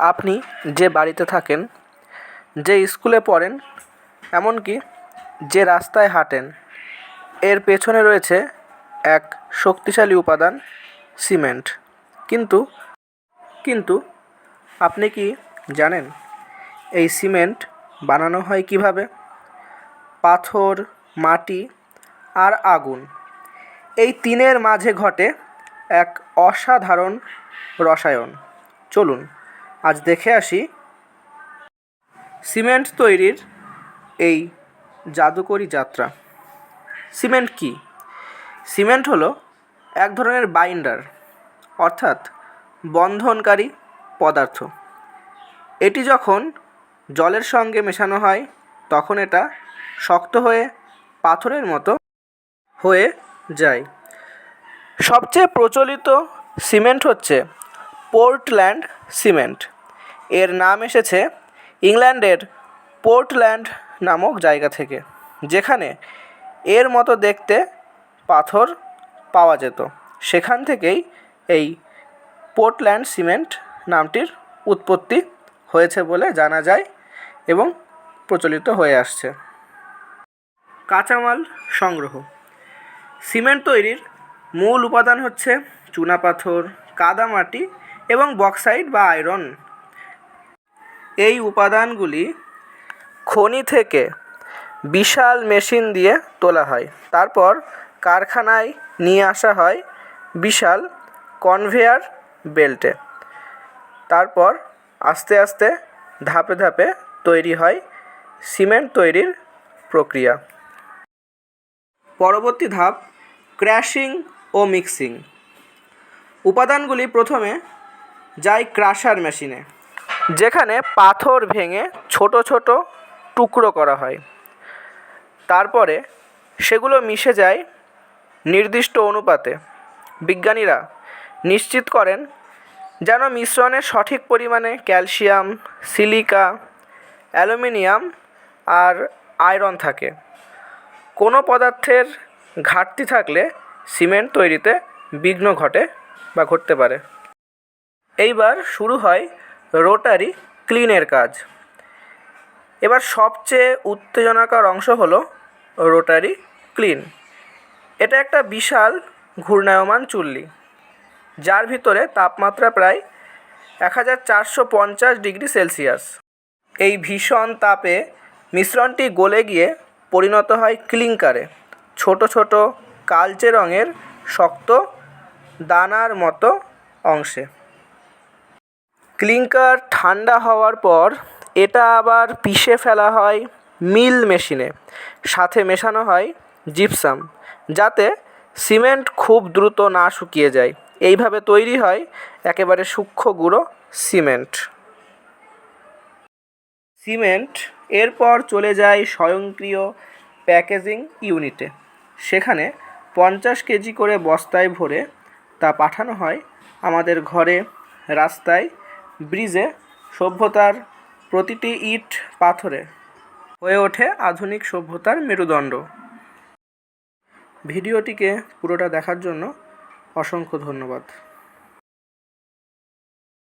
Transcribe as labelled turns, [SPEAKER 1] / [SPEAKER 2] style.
[SPEAKER 1] আপনি যে বাড়িতে থাকেন, যে স্কুলে পড়েন, এমনকি যে রাস্তায় হাঁটেন, এর পেছনে রয়েছে এক শক্তিশালী উপাদান, সিমেন্ট। কিন্তু কিন্তু আপনি কি জানেন এই সিমেন্ট বানানো হয় কীভাবে? পাথর, মাটি আর আগুন। এই তিনের মাঝে ঘটে এক অসাধারণ রসায়ন। চলুন আজ দেখে আসি সিমেন্ট তৈরির এই জাদুকরী যাত্রা। সিমেন্ট কী? সিমেন্ট হলো এক ধরনের বাইন্ডার, অর্থাৎ বন্ধনকারী পদার্থ। এটি যখন জলের সঙ্গে মেশানো হয়, তখন এটা শক্ত হয়ে পাথরের মতো হয়ে যায়। সবচেয়ে প্রচলিত সিমেন্ট হচ্ছে পোর্টল্যান্ড সিমেন্ট। এর নাম এসেছে ইংল্যান্ডের পোর্টল্যান্ড নামক জায়গা থেকে, যেখানে এর মতো দেখতে পাথর পাওয়া যেত। সেখান থেকেই এই পোর্টল্যান্ড সিমেন্ট নামটির উৎপত্তি হয়েছে বলে জানা যায় এবং প্রচলিত হয়ে আসছে। কাঁচামাল সংগ্রহ। সিমেন্ট তৈরির মূল উপাদান হচ্ছে চুনাপাথর, কাদামাটি এবং বক্সাইট বা আয়রন। এই উপাদানগুলি খনি থেকে বিশাল মেশিন দিয়ে তোলা হয়। তারপর কারখানায় নিয়ে আসা হয় বিশাল কনভেয়ার বেল্টে। তারপর আস্তে আস্তে ধাপে ধাপে তৈরি হয় সিমেন্ট তৈরির প্রক্রিয়া। পরবর্তী ধাপ ক্র্যাশিং ও মিক্সিং। উপাদানগুলি প্রথমে যায় ক্রাশার মেশিনে, যেখানে পাথর ভেঙে ছোট ছোট টুকরো করা হয়। তারপরে সেগুলো মিশে যায় নির্দিষ্ট অনুপাতে। বিজ্ঞানীরা নিশ্চিত করেন যেন মিশ্রণে সঠিক পরিমাণে ক্যালসিয়াম, সিলিকা, অ্যালুমিনিয়াম আর আয়রন থাকে। কোনো পদার্থের ঘাটতি থাকলে সিমেন্ট তৈরিতে বিঘ্ন ঘটে বা ঘটতে পারে। এইবার শুরু হয় রোটারি ক্লিনের কাজ। এবার সবচেয়ে উত্তেজনাকর অংশ হলো রোটারি ক্লিন। এটা একটা বিশাল ঘূর্ণায়মান চুল্লি, যার ভিতরে তাপমাত্রা প্রায় এক হাজার চারশো পঞ্চাশ ডিগ্রি সেলসিয়াস। এই ভীষণ তাপে মিশ্রণটি গলে গিয়ে পরিণত হয় ক্লিংকারে, ছোট ছোট কালচে রঙের শক্ত দানার মতো অংশে। ক্লিংকার ঠান্ডা হওয়ার পর এটা আবার পিষে ফেলা হয় মিল মেশিনে। সাথে মেশানো হয় জিপসাম, যাতে সিমেন্ট খুব দ্রুত না শুকিয়ে যায়। এইভাবে তৈরি হয় একেবারে সূক্ষ্ম গুঁড়ো সিমেন্ট। সিমেন্ট এরপর চলে যায় স্বয়ংক্রিয় প্যাকেজিং ইউনিটে। সেখানে পঞ্চাশ কেজি করে বস্তায় ভরে তা পাঠানো হয় আমাদের ঘরে, রাস্তায় ব্রিজে সভ্যতার প্রতিটি ইট পাথরে হয়ে ওঠে আধুনিক সভ্যতার মেরুদণ্ড। ভিডিওটিকে পুরোটা দেখার জন্য অসংখ্য ধন্যবাদ।